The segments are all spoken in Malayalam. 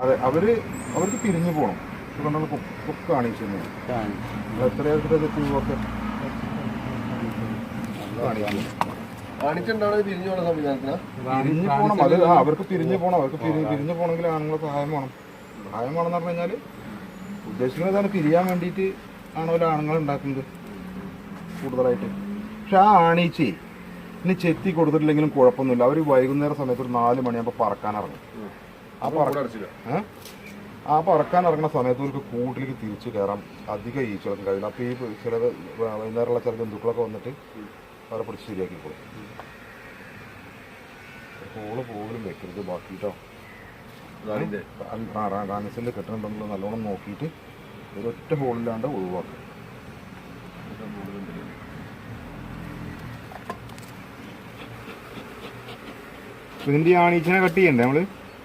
അതെ അവർ അവർക്ക് പിരിഞ്ഞു പോകണം കുക്ക് കാണിച്ചു. കാണിച്ചിട്ടുണ്ടാണ് പിരിഞ്ഞു പോണ സംവിധാനത്തിനാ പിരിഞ്ഞു പോകണം അത് ആ, അവർക്ക് പിരിഞ്ഞു പോകണം അവർക്ക് പിരി- പിരിഞ്ഞു പോകണമെങ്കിൽ ആണുങ്ങളെ സഹായം വേണം. സഹായം വേണം എന്ന് പറഞ്ഞു കഴിഞ്ഞാൽ ഉദ്ദേശിക്കുന്നത് തന്നെ പിരിയാൻ വേണ്ടിയിട്ട് ആണോ ആണുങ്ങൾ ഉണ്ടാക്കുന്നത്? കൂടുതലായിട്ട്. പക്ഷെ ആ ആണീച്ചി ഇനി ചെത്തി കൊടുത്തിട്ടില്ലെങ്കിലും കുഴപ്പമൊന്നുമില്ല. അവർ വൈകുന്നേരം സമയത്ത് ഒരു നാല് മണിയാകുമ്പോൾ പറക്കാൻ ഇറങ്ങും. ആ ഇറക്കാൻ പറക്കാൻ ഇറങ്ങുന്ന സമയത്ത് ഒരു കൂട്ടിലേക്ക് തിരിച്ചു കയറാൻ അധികം ഈച്ചകൾക്ക് കഴിയുന്നു അപ്പോൾ ഈ ചില വൈകുന്നേരമുള്ള ചില ജന്തുക്കളൊക്കെ വന്നിട്ട് അവരെ പിടിച്ച് ശരിയാക്കി കൊടുക്കും. കോൾ പോലും വെക്കരുത് ബാക്കി കേട്ടോ കെട്ടുന്നുണ്ടെങ്കിൽ നല്ലോണം നോക്കിയിട്ട് ഒരൊറ്റ ഹോളില്ലാണ്ട് ഒഴിവാക്കുക ഇതിന്റെ ആണീച്ചനെ കട്ട് ചെയ്യണ്ടേ നമ്മൾ?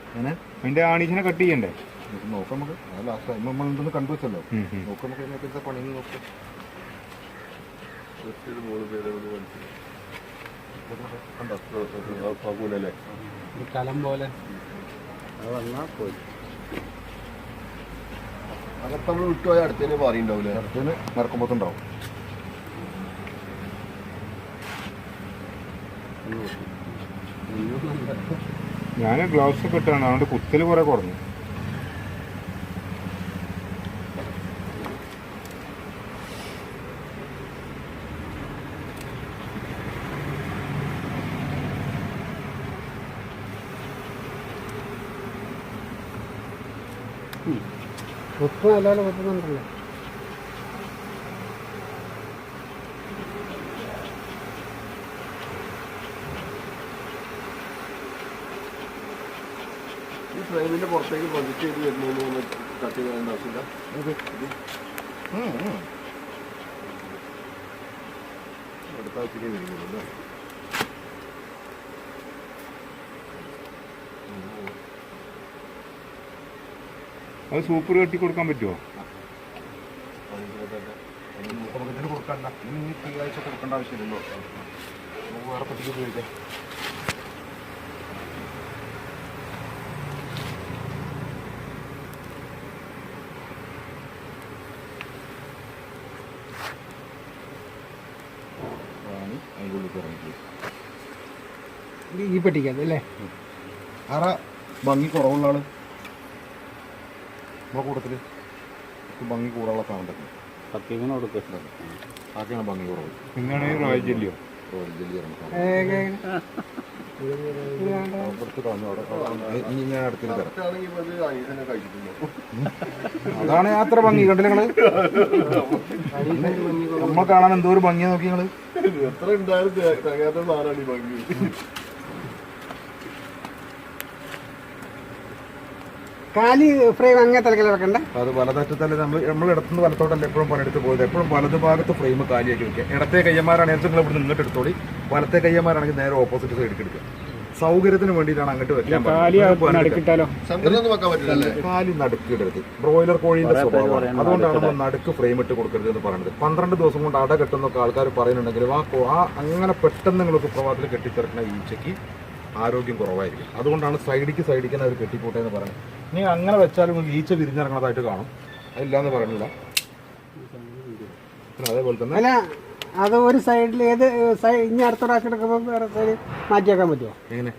അങ്ങനെ അതിന്റെ ആണീച്ചിനെ കട്ട് ചെയ്യണ്ടേ? നോക്കാം നമുക്ക്. ലാസ്റ്റ് ടൈം നമ്മൾ ഉണ്ടെന്ന് കണ്ടു വെച്ചല്ലോ. നോക്കാം നമുക്ക് അതിനകത്ത് പണിന്ന് നോക്കാം. ഒറ്റൊരു മൂന്ന് പേരെ കണ്ടോ? പാകൂലല്ലേ? ഒരു കലം പോലെ. വന്നാൽ പോയി. അകത്ത് നമ്മൾ വിട്ടുപോയ അടുത്തന്നെ പറയുണ്ടാവൂലേ അടുത്തതിന് മറക്കുമ്പോത്തുണ്ടാവും ഞാൻ ഗ്ലൗസ് ഒക്കെ ഇട്ടാണ്. അതുകൊണ്ട് കുത്തിൽ കുറെ കുറഞ്ഞു. ഒട്ടും അല്ലാതെ കുത്തുന്നുണ്ടല്ലോ ഫ്രെയിമിന്റെ പുറത്തേക്ക് പ്രൊജക്ട് ചെയ്ത് വരുന്നതിന് കട്ട് ചെയ്യേണ്ട ആവശ്യമില്ല. അടുത്ത ആഴ്ചയ്ക്കേ അല്ലേ? അത് സൂപ്പർ കെട്ടി കൊടുക്കാൻ പറ്റുമോ കൊടുക്കണ്ട ഇനി തിങ്കളാഴ്ച കൊടുക്കേണ്ട ആവശ്യമില്ലല്ലോ. നമുക്ക് വേറെ പറ്റിക്ക് ഉപയോഗിക്കാം. റാണി അതിന്റെ ഉള്ളിൽ ഈ പെട്ടിക്കത് അല്ലേ? ആരാ ഭംഗി കുറവുള്ള ആൾ. നമ്മുടെ കൂട്ടത്തിൽ ഭംഗി കൂടാനുള്ള സാധനം കൊടുക്കുക ആക്കെയാണ് ഭംഗി കുറവ്. പിന്നെയാണ് റോയൽ ജെല്ലിയോ റോയൽ ജെല്ലി അതാണ് അത്ര ഭംഗി കണ്ടില്ല നിങ്ങൾ? നമ്മൾ കാണാൻ എന്തോ ഒരു ഭംഗിയാ നോക്കി നിങ്ങൾ. എത്ര ഉണ്ടായിരുന്നു ഭംഗി. കാലി ഫ്രെയിം അങ്ങനെ തലക്കല വെക്കണ്ട? അത് വലതറ്റത്തല്ല നമ്മൾ നമ്മൾ ഇടത്തുനിന്ന് വലത്തോട്ടല്ല എപ്പോഴും പണിയെടുത്ത് പോയത്. എപ്പോഴും വലത് ഭാഗത്ത് ഫ്രെയിം കാലിയാക്കി വെക്കുക. ഇടത്തെ കയ്യന്മാരാണെങ്കിൽ നിങ്ങൾ ഇവിടെ നിന്നിട്ട് എടുത്തോളി. വലത്തെ കയ്യന്മാരാണെങ്കിൽ നേരെ ഓപ്പോസിറ്റ് സൈഡിൽ എടുക്കുക. സൗകര്യത്തിന് വേണ്ടിയിട്ടാണ് അങ്ങോട്ട് വെക്കാൻ പറഞ്ഞത്. നടുക്കിട്ടാലോ ചന്ദ്രനൊന്നും വെക്കാൻ പറ്റില്ല അല്ലേ കാലി നടുക്കിടരുത്. ബ്രോയിലർ കോഴിന്റെ സ്വഭാവമാണ്. അതുകൊണ്ടാണ് നമ്മൾ നടുക്ക് ഫ്രെയിം ഇട്ട് കൊടുക്കരുത് എന്ന് പറയുന്നത്. പന്ത്രണ്ട് ദിവസം കൊണ്ട് അട കെട്ടുന്നൊക്കെ ആൾക്കാർ പറയുന്നുണ്ടെങ്കിലും ആ ആ അങ്ങനെ പെട്ടെന്ന് നിങ്ങൾ സുപ്രഭാതത്തിൽ കെട്ടിത്തിറക്കുന്ന ഈച്ചയ്ക്ക് ആരോഗ്യം കുറവായിരിക്കും. അതുകൊണ്ടാണ് സൈഡിക്ക് സൈഡിക്ക് അവർ കെട്ടിപ്പോട്ടെ എന്ന് പറയുന്നത്. ഇനി അങ്ങനെ വെച്ചാലും ഈച്ച വിരിഞ്ഞിറങ്ങണതായിട്ട് കാണും. അതില്ലാന്ന് പറയുന്നില്ല. പിന്നെ അതേപോലെ തന്നെ അല്ല അത് ഒരു സൈഡിൽ ഏത് സൈഡ് ഇനി അടുത്ത പ്രാവശ്യം എടുക്കുമ്പോൾ വേറെ സൈഡ് മാറ്റിയാക്കാൻ പറ്റുമോ എങ്ങനെ?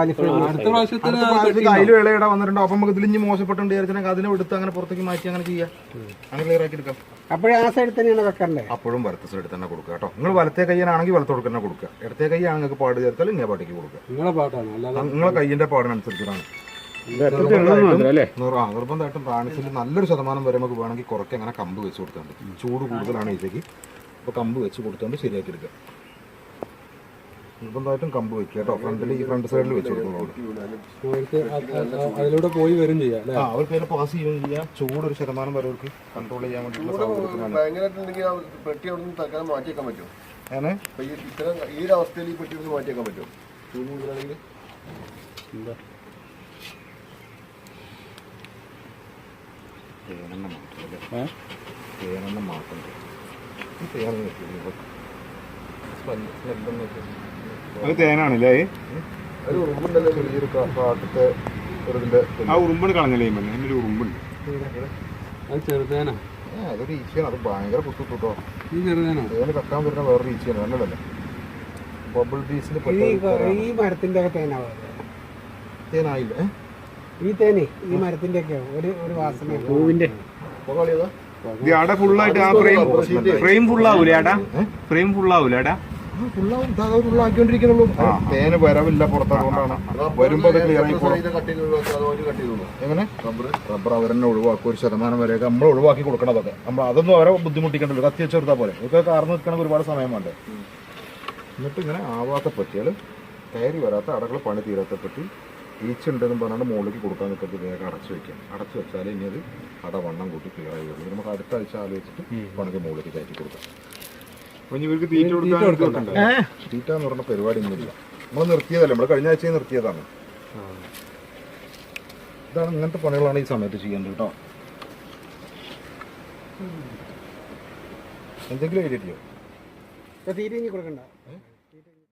അടുത്ത പ്രാവശ്യത്തിൽ അതിൽ ഇളയിട വന്നിട്ടുണ്ടോ. അപ്പം നമുക്ക് ഇതിലിഞ്ഞ് മോശപ്പെട്ടുണ്ട് വിചാരിച്ചാൽ അതിനെ എടുത്ത് അങ്ങനെ പുറത്തേക്ക് മാറ്റി അങ്ങനെ ചെയ്യാം. അങ്ങനെ ക്ലിയർ ആക്കി എടുക്കാം. അപ്പോഴേ ആ സൈഡിൽ തന്നെയാണ് വെക്കണ്ടേ? അപ്പോഴും വലത്തെ സൈഡിൽ തന്നെ കൊടുക്കുക കേട്ടോ. നിങ്ങൾ വലത്തെ കയ്യാണെങ്കിൽ വലത്തോട് തന്നെ കൊടുക്കുക. ഇടത്തെ കൈയാണ് നിങ്ങൾക്ക് പാട് ചേർത്താൽ ഇങ്ങനെ പാട്ടിക്ക് കൊടുക്കുക. നിങ്ങളെ പാട്ടാണ്. അല്ലാതെ നിങ്ങളെ കയ്യിന്റെ പാടിനനുസരിച്ചിട്ടാണ്. നിർബന്ധമായിട്ടും പ്രാണിസിൽ നല്ലൊരു ശതമാനം വരെ നമുക്ക് വേണമെങ്കിൽ കുറയ്ക്ക് അങ്ങനെ കമ്പ് വെച്ച് കൊടുത്താൽ മതി ചൂട് കൂടുതലാണ് ഇതിലേക്ക് അപ്പോൾ കമ്പ് വെച്ച് കൊടുത്തുകൊണ്ട് ശരിയാക്കി എടുക്കുക. നിർബന്ധമായിട്ടും കമ്പ് വെക്കുക കേട്ടോ. ഫ്രണ്ടിൽ ഈ ഫ്രണ്ട് സൈഡിൽ വെച്ച് കൊടുക്കുന്നുള്ളൂ അതിലൂടെ പോയി വരും ചെയ്യാം അവർക്ക് അതിനെ പാസ് ചെയ്യുകയും ചെയ്യാം. ചൂട് ഒരു ശതമാനം വരെ അവർക്ക് കൺട്രോൾ ചെയ്യാൻ വേണ്ടിയിട്ടുള്ള സൗകര്യത്തിനാണ് ഭയങ്കരമായിട്ടുണ്ടെങ്കിൽ ആ പെട്ടി അവിടെ നിന്ന് മാറ്റി വെക്കാൻ പറ്റുമോ? അങ്ങനെ അപ്പൊ ഈ ഒരു അവസ്ഥയിൽ ഈ പെട്ടി ഒന്ന് മാറ്റി വെക്കാൻ പറ്റുമോ? ചൂട് കൂടുതലാണെങ്കിൽ ഈ വെച്ചിരുന്നു. സ്മെല്ല് സ്മെല്ലൊന്നും വെച്ചിരുന്നു. അത് തേനാണല്ലേ? ഒരു ഉറുമ്പുണ്ടല്ലോ ചെറിയൊരു കാ- കാട്ടത്തെ ഒരു ആ ഉറുമ്പാണ് കളഞ്ഞല്ലേ മന്നെ അതിനൊരു ഉറുമ്പുണ്ട്. അത് ചെറുതേനാ. അതൊരു ഈച്ചയാണ്. അത് ഭയങ്കര കുത്തു കേട്ടോ ഈ ചെറുതേനാ. തേന് കക്കാൻ വരുന്ന വേറൊരു ഈച്ചയാണ്. കണ്ടല്ലോ? ബബിൾ ബീസിൽ ഈ ഈ മരത്തിന്റെ തേനാ തേനായില്ലേ? ഈ തേനെ ഈ മരത്തിന്റെ ഒക്കെ ഒരു ഒരു വാസന പൂവിന്റെ. ആടെ ഫുള്ളായിട്ട് ആ ഫ്രെയിം ഫ്രെയിം ഫുള്ളാവൂലേ ആടാ ഫുള്ളാവൂലേ ആടാ. തേന് വരവില്ല പുറത്തതുകൊണ്ടാണ് വരുമ്പോ എങ്ങനെ? റബ്ബർ അവരെന്നെ ഒഴിവാക്കും. ഒരു ശതമാനം വരെ നമ്മൾ ഒഴിവാക്കി കൊടുക്കണതൊക്കെ. നമ്മൾ അതൊന്നും അവരെ ബുദ്ധിമുട്ടിക്കണ്ടല്ലോ. കത്തി വെച്ചെടുത്താൽ പോലെ ഇതൊക്കെ കാർന്ന് നിൽക്കണമെങ്കിൽ ഒരുപാട് സമയമുണ്ട് എന്നിട്ട് ഇങ്ങനെ ആവാത്ത പറ്റിയാൽ കയറി വരാത്ത അടകൾ പണി തീരാത്ത പറ്റി ഈച്ചുണ്ടെന്നും പറഞ്ഞാൽ മുകളിലേക്ക് കൊടുക്കാൻ നിൽക്കുന്നത് വേഗം അടച്ചു വെക്കാം. അടച്ചു വെച്ചാൽ ഇനി അത് അട വണ്ണം കൂട്ടി ക്ലിയർ ആയി വരുള്ളൂ. നമുക്ക് അടുത്ത ആഴ്ച ആലോചിച്ചിട്ട് പണിക്ക് മുകളിലേക്ക് കയറ്റി കൊടുക്കാം. അപ്പൊ ഇനി ഇവർക്ക് തീറ്റ കൊടുക്കാൻ തീറ്റ എന്ന് പറഞ്ഞ പരിപാടി ഒന്നുമില്ല നമ്മൾ നിർത്തിയതല്ല? നമ്മൾ കഴിഞ്ഞ ആഴ്ച നിർത്തിയതാണ്. ഇതാണ് ഇങ്ങനത്തെ പണികളാണ് ഈ സമയത്ത് ചെയ്യേണ്ടത് കേട്ടോ. എന്തെങ്കിലും എഴുതിയോ തീരെ ഇനി കൊടുക്കണ്ട.